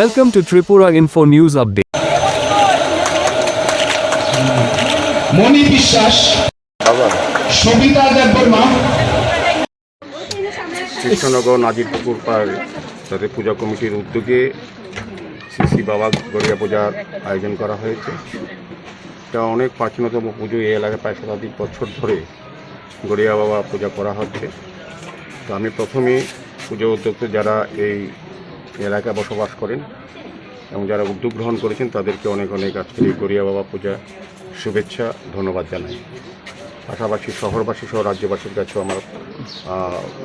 Welcome to Tripura Info News Update. মণি বিশ্বাস সবিতা দেববর্মা। কৃষ্ণনগর নাজিরপুকুর পাড় তাদের পূজা কমিটির উদ্যোগে শ্রী শ্রী বাবা গড়িয়া পূজার আয়োজন করা হয়েছে। এটা অনেক প্রাচীনতম পুজো এই এলাকায় প্রায় শতাধিক বছর ধরে গড়িয়া বাবা পূজা করা হচ্ছে। তো আমি প্রথমে পুজো উদ্যোক্তা যারা এই এলাকায় বসবাস করেন এবং যারা উদ্যোগ গ্রহণ করেছেন তাদেরকে অনেক অনেক আজকের এই গড়িয়া বাবা পূজা শুভেচ্ছা, ধন্যবাদ জানাই। পাশাপাশি শহরবাসী সহ রাজ্যবাসীর কাছেও আমার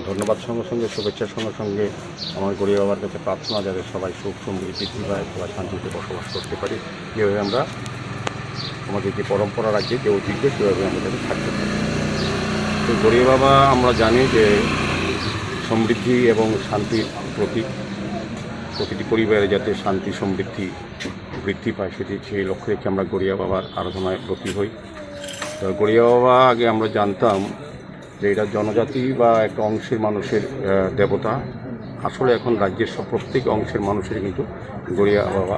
ধন্যবাদ সঙ্গে সঙ্গে শুভেচ্ছার সঙ্গে সঙ্গে আমার গরিব বাবার কাছে প্রার্থনা যাতে সবাই সুখ, সমৃদ্ধি পায়, সবাই শান্তিতে বসবাস করতে পারি। কীভাবে আমরা আমাদের যে পরম্পরা রাজ্যে যে ঐতিহ্য কীভাবে আমরা যাতে থাকতে পারি। তো গরিব বাবা আমরা জানি যে সমৃদ্ধি এবং শান্তির প্রতীক। প্রতিটি পরিবারে যাতে শান্তি, সমৃদ্ধি, বৃদ্ধি পায়, সেটি সেই লক্ষ্যে রেখে আমরা গড়িয়া বাবার আরাধনায় ব্রতী হই। গড়িয়া বাবা, আগে আমরা জানতাম যে এটা জনজাতি বা একটা অংশের মানুষের দেবতা। আসলে এখন রাজ্যের সব প্রত্যেক অংশের মানুষের কিন্তু গড়িয়া বাবা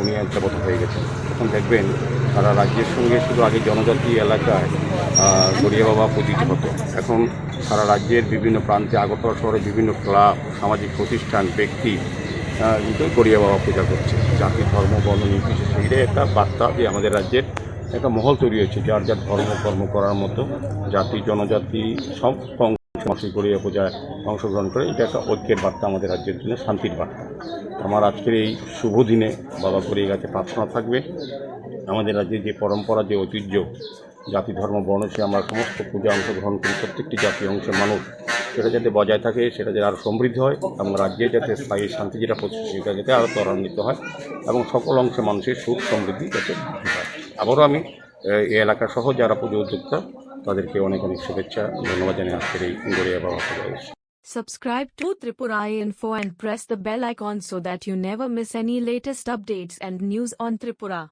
উনি দেবতা হয়ে গেছেন। এখন দেখবেন সারা রাজ্যের সঙ্গে শুধু আগে জনজাতি এলাকায় গড়িয়া বাবা পূজিত হতো। এখন সারা রাজ্যের বিভিন্ন প্রান্তে আগরতলা শহরে বিভিন্ন ক্লাব, সামাজিক প্রতিষ্ঠান, ব্যক্তি কিন্তু গড়িয়া বাবা পূজা করছে। জাতি, ধর্ম, বর্ণ নির্বিশেষে এটাই একটা বার্তা যে আমাদের রাজ্যের একটা মহল তৈরি হয়েছে, যার যার ধর্ম, কর্ম করার মতো জাতি, জনজাতি সব অংশ গড়িয়া পূজায় অংশগ্রহণ করে, এটা একটা ঐক্যের বার্তা আমাদের রাজ্যের জন্য, শান্তির বার্তা। আমার আজকের এই শুভ দিনে বাবা গড়িয়া গাছে, প্রার্থনা থাকবে। আমাদের রাজ্যে যে পরম্পরা, যে ঐতিহ্য জাতি, ধর্ম, বর্ণ, সে আমরা সমস্ত পূজা, অংশগ্রহণ করি, প্রত্যেকটি জাতি অংশের মানুষ। সেটা যাতে বজায় থাকে, সেটা যাতে আরও সমৃদ্ধ হয় এবং রাজ্যে যাতে স্থায়ী শান্তি যেটা প্রতিষ্ঠা সেটা যাতে আরও ত্বরান্বিত হয় এবং সকল অংশের মানুষের সুখ সমৃদ্ধি যাতে পায়। আবারও আমি এই এলাকা সহ যারা পুজো উদ্যোক্তা, তাদেরকে অনেক অনেক শুভেচ্ছা, ধন্যবাদ জানিয়ে আজকের এই গড়িয়া বাবা Subscribe to Tripura Info and press the bell icon so that you never miss any latest updates and news on Tripura.